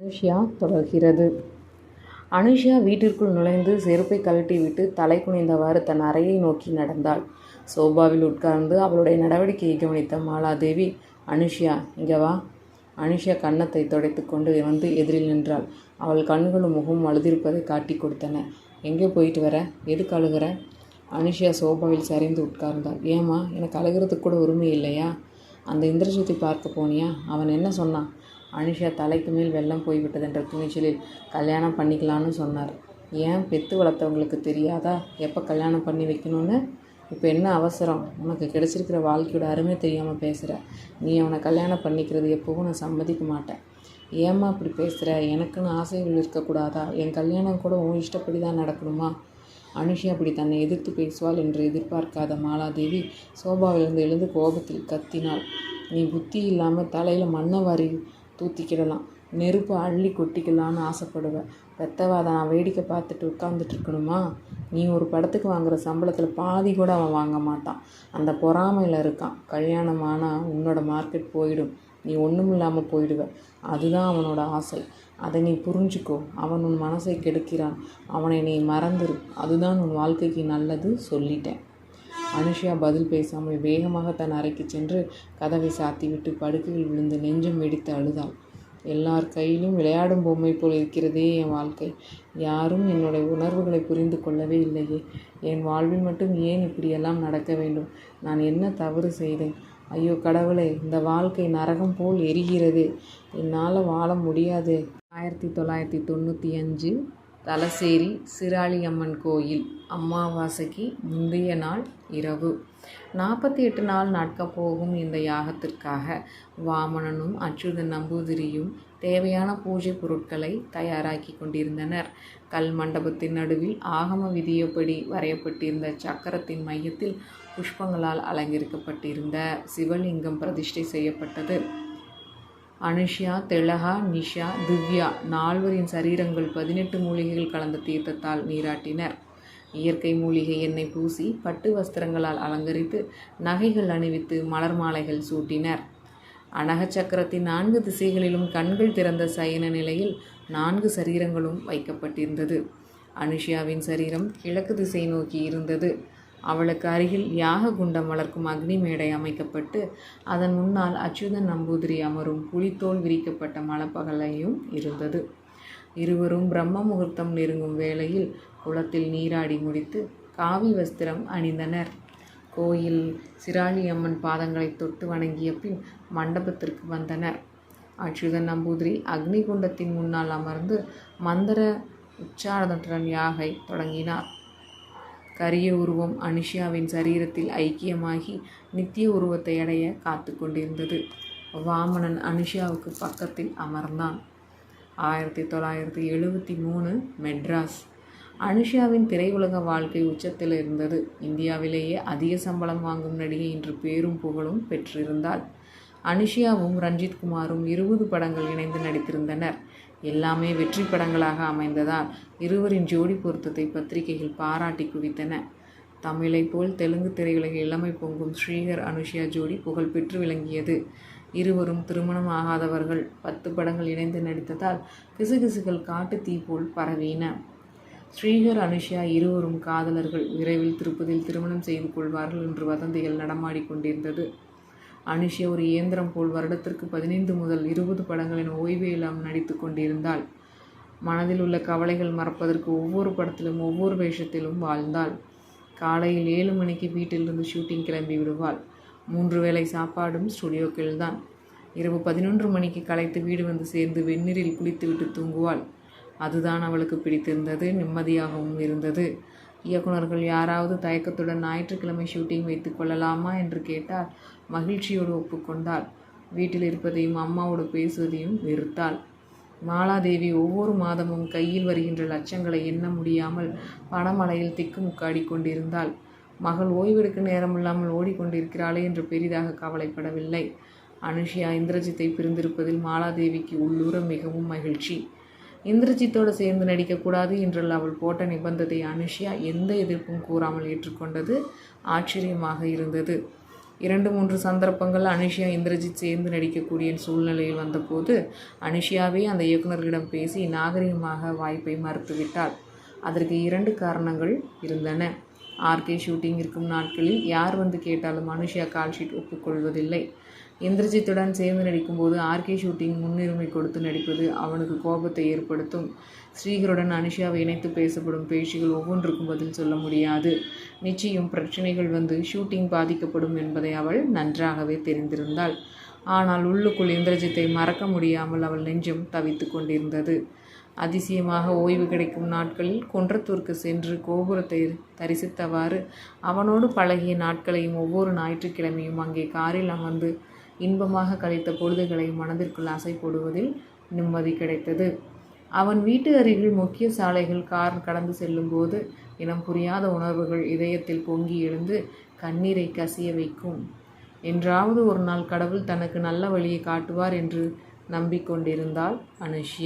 அனுஷ்யா தொடர்கிறது. அனுஷ்யா வீட்டிற்குள் நுழைந்து செருப்பை கழட்டிவிட்டு தலை குனிந்தவாறு தன் அறையை நோக்கி நடந்தாள். சோபாவில் உட்கார்ந்து அவளுடைய நடவடிக்கையை கவனித்த மாலாதேவி அனுஷ்யா இங்கே வா. அனுஷ்யா கன்னத்தை துடைத்து கொண்டு வந்து எதிரில் நின்றாள். அவள் கண்களும் முகமும் அழுதிருப்பதை காட்டி கொடுத்தன. எங்கே போயிட்டு வர? எதுக்கு அழுகிற? அனுஷ்யா சோபாவில் சரிந்து உட்கார்ந்தாள். ஏம்மா எனக்கு அழுகிறதுக்கு கூட உரிமை இல்லையா? அந்த இந்திரஜித்தை பார்க்க போனியா? அவன் என்ன சொன்னான்? அனுஷா தலைக்கு மேல் வெள்ளம் போய்விட்டது என்ற துணிச்சலில் கல்யாணம் பண்ணிக்கலான்னு சொன்னார். ஏன்? பெத்து வளர்த்தவங்களுக்கு தெரியாதா? எப்போ கல்யாணம் பண்ணி வைக்கணும்னு? இப்போ என்ன அவசரம்? உனக்கு கிடைச்சிருக்கிற வாழ்க்கையோட அருமை தெரியாமல் பேசுகிற நீ அவனை கல்யாணம் பண்ணிக்கிறது எப்போவும் நான் சம்மதிக்க மாட்டேன். ஏம்மா இப்படி பேசுகிற எனக்குன்னு ஆசைகள் இருக்கக்கூடாதா? என் கல்யாணம் கூட உன் இஷ்டப்படி தான் நடக்கணுமா? அனுஷி அப்படி தன்னை எதிர்த்து பேசுவாள் என்று எதிர்பார்க்காத மாலாதேவி சோபாவிலிருந்து எழுந்து கோபத்தில் கத்தினாள். நீ புத்தி இல்லாமல் தலையில் மண்ணை வாரி தூத்திக்கிடலாம். நெருப்பு அள்ளி கொட்டிக்கலான்னு ஆசைப்படுவேன் பெத்தவாத நான் வேடிக்கை பார்த்துட்டு உட்காந்துட்டு இருக்கணுமா? நீ ஒரு படத்துக்கு வாங்குற சம்பளத்தில் பாதி கூட அவன் வாங்க மாட்டான். அந்த பொறாமையில் இருக்கான். கல்யாணம் ஆனால் உன்னோட மார்க்கெட் போயிடும். நீ ஒன்றும் இல்லாமல் போயிடுவ. அதுதான் அவனோட ஆசை. அதை நீ புரிஞ்சுக்கோ. அவன் உன் மனசை கெடுக்கிறான். அவனை நீ மறந்துரு. அதுதான் உன் வாழ்க்கைக்கு நல்லது சொல்லிட்டேன். அனுஷியா பதில் பேசாமல் வேகமாக தன் அறைக்கு சென்று கதவை சாத்திவிட்டு படுக்கையில் விழுந்து நெஞ்சம் வெடித்து அழுதாள். எல்லார் கையிலும் விளையாடும் பொம்மை போல் இருக்கிறதே என் வாழ்க்கை. யாரும் என்னுடைய உணர்வுகளை புரிந்து கொள்ளவே இல்லையே. என் வாழ்வில் மட்டும் ஏன் இப்படியெல்லாம் நடக்க வேண்டும்? நான் என்ன தவறு செய்தேன்? ஐயோ கடவுளே இந்த வாழ்க்கை நரகம் போல் எரிகிறது. என்னால் வாழ முடியாது. ஆயிரத்தி தொள்ளாயிரத்தி தொண்ணூற்றி அஞ்சு தலசேரி சிராளியம்மன் கோயில் அமாவாசைக்கு முந்தைய நாள் இரவு. நாற்பத்தி எட்டு நாள் நடக்க போகும் இந்த யாகத்திற்காக வாமனனும் அச்சுதன் நம்பூதிரியும் தேவையான பூஜை பொருட்களை தயாராக்கி கொண்டிருந்தனர். கல் மண்டபத்தின் நடுவில் ஆகம விதியப்படி வரையப்பட்டிருந்த சக்கரத்தின் மையத்தில் புஷ்பங்களால் அலங்கரிக்கப்பட்டிருந்த சிவலிங்கம் பிரதிஷ்டை செய்யப்பட்டது. அனுஷ்யா திலகா நிஷா திவ்யா நால்வரின் சரீரங்கள் பதினெட்டு மூலிகைகள் கலந்த தீர்த்தத்தால் நீராட்டினர். இயற்கை மூலிகை எண்ணெய் பூசி பட்டு வஸ்திரங்களால் அலங்கரித்து நகைகள் அணிவித்து மலர் மாலைகள் சூட்டினர். அனக சக்கரத்தின் நான்கு திசைகளிலும் கண்கள் திறந்த சயன நிலையில் நான்கு சரீரங்களும் வைக்கப்பட்டிருந்தது. அனுஷியாவின் சரீரம் கிழக்கு திசை நோக்கி இருந்தது. அவளுக்கு அருகில் யாக குண்டம் வளர்க்கும் அக்னி மேடை அமைக்கப்பட்டு அதன் முன்னால் அச்சுதன் நம்பூதிரி அமரும் புலித்தோல் விரிக்கப்பட்ட மலப்பகலையும் இருந்தது. இருவரும் பிரம்ம முகூர்த்தம் நெருங்கும் வேளையில் குளத்தில் நீராடி முடித்து காவி வஸ்திரம் அணிந்தனர். கோயில் சிராளியம்மன் பாதங்களை தொட்டு வணங்கிய பின் மண்டபத்திற்கு வந்தனர். அச்சுதன் நம்பூதிரி அக்னி குண்டத்தின் முன்னால் அமர்ந்து மந்திர உச்சாரணத்துடன் யாகை தொடங்கினார். கரிய உருவம் அனுஷியாவின் சரீரத்தில் ஐக்கியமாகி நித்திய உருவத்தை அடைய காத்து கொண்டிருந்தது. வாமனன் அனுஷியாவுக்கு பக்கத்தில் அமர்ந்தான். ஆயிரத்தி தொள்ளாயிரத்தி எழுபத்தி மூணு மெட்ராஸ். அனுஷியாவின் திரையுலக வாழ்க்கை உச்சத்தில் இருந்தது. இந்தியாவிலேயே அதிக சம்பளம் வாங்கும் நடிகை இன்று பேரும் புகழும் பெற்றிருந்தாள். அனுஷியாவும் ரஞ்சித் குமாரும் இருபது படங்கள் இணைந்து நடித்திருந்தனர். எல்லாமே வெற்றி படங்களாக அமைந்ததால் இருவரின் ஜோடி பொருத்தத்தை பத்திரிகைகள் பாராட்டி குவித்தன. தமிழை போல் தெலுங்கு திரையுலக இளமை பொங்கும் ஸ்ரீகர் அனுஷியா ஜோடி புகழ்பெற்று விளங்கியது. இருவரும் திருமணம் ஆகாதவர்கள். பத்து படங்கள் இணைந்து நடித்ததால் கிசுகிசுகள் காட்டு தீ போல் பரவின. ஸ்ரீகர் அனுஷியா இருவரும் காதலர்கள். விரைவில் திருப்பதியில் திருமணம் செய்து கொள்வார்கள் என்று வதந்திகள் நடமாடிக்கொண்டிருந்தது அனுஷியா ஒரு இயந்திரம் போல் வருடத்திற்கு பதினைந்து முதல் இருபது படங்களின் ஓய்வு இல்லாமல் நடித்து கொண்டிருந்தாள். மனதில் உள்ள கவலைகள் மறப்பதற்கு ஒவ்வொரு படத்திலும் ஒவ்வொரு வேஷத்திலும் வாழ்ந்தாள். காலையில் ஏழு மணிக்கு வீட்டிலிருந்து ஷூட்டிங் கிளம்பி விடுவாள். மூன்று வேளை சாப்பாடும் ஸ்டுடியோக்கில்தான் இரவு பதினொன்று மணிக்கு களைத்து வீடு வந்து சேர்ந்து வெந்நீரில் குளித்துவிட்டு தூங்குவாள். அதுதான் அவளுக்கு பிடித்திருந்தது நிம்மதியாகவும் இருந்தது. இயக்குநர்கள் யாராவது தயக்கத்துடன் ஞாயிற்றுக்கிழமை ஷூட்டிங் வைத்து கொள்ளலாமா என்று கேட்டால் மகிழ்ச்சியோடு ஒப்புக்கொண்டாள். வீட்டில் இருப்பதையும் அம்மாவோடு பேசுவதையும் வெறுத்தாள். மாலாதேவி ஒவ்வொரு மாதமும் கையில் வருகின்ற லட்சங்களை எண்ண முடியாமல் பணமலையில் திக்குமுக்காடி கொண்டிருந்தாள். மகள் ஓய்வெடுக்க நேரமில்லாமல் ஓடிக்கொண்டிருக்கிறாளே என்று பெரிதாக கவலைப்படவில்லை. அனுஷியா இந்திரஜித்தை பிரிந்திருப்பதில் மாலாதேவிக்கு உள்ளூர மிகவும் மகிழ்ச்சி. இந்திரஜித்தோடு சேர்ந்து நடிக்கக்கூடாது என்றுள்ள அவள் போட்ட நிபந்தத்தை அனுஷியா எந்த எதிர்ப்பும் கூறாமல் ஏற்றுக்கொண்டது ஆச்சரியமாக இருந்தது. இரண்டு மூன்று சந்தர்ப்பங்கள் அனுஷியா இந்திரஜித் சேர்ந்து நடிக்கக்கூடிய சூழ்நிலையில் வந்தபோது அனுஷியாவே அந்த இயக்குனர்களிடம் பேசி நாகரிகமாக வாய்ப்பை மறுத்துவிட்டாள். அதற்கு இரண்டு காரணங்கள் இருந்தன. ஆர்கே ஷூட்டிங் இருக்கும் நாட்களில் யார் வந்து கேட்டாலும் அனுஷியா கால்ஷீட் ஒப்புக்கொள்வதில்லை. இந்திரஜித்துடன் சேர்ந்து நடிக்கும்போது ஆர்கே ஷூட்டிங் முன்னுரிமை கொடுத்து நடிப்பது அவனுக்கு கோபத்தை ஏற்படுத்தும். ஸ்ரீகருடன் அனுஷாவை இணைத்து பேசப்படும் பேச்சுகள் ஒவ்வொன்றுக்கும் பதில் சொல்ல முடியாது. நிச்சயம் பிரச்சனைகள் வந்து ஷூட்டிங் பாதிக்கப்படும் என்பதை அவள் நன்றாகவே தெரிந்திருந்தாள். ஆனால் உள்ளுக்குள் இந்திரஜித்தை மறக்க முடியாமல் அவள் நெஞ்சம் தவித்து கொண்டிருந்தது. அதிசயமாக ஓய்வு கிடைக்கும் நாட்களில் குன்றத்தூருக்கு சென்று கோபுரத்தை தரிசித்தவாறு அவனோடு பழகிய நாட்களையும் ஒவ்வொரு ஞாயிற்றுக்கிழமையும் அங்கே காரில் அமர்ந்து இன்பமாக கழித்த பொழுதுகளை மனதிற்குள் அசை போடுவதில் நிம்மதி கிடைத்தது. அவன் வீட்டு அருகில் முக்கிய சாலைகள் கார் கடந்து செல்லும்போது இனம் புரியாத உணர்வுகள் இதயத்தில் பொங்கி எழுந்து கண்ணீரை கசிய வைக்கும். என்றாவது ஒரு நாள் கடவுள் தனக்கு நல்ல வழியை காட்டுவார் என்று நம்பிக்கொண்டிருந்தாள் அனுஷி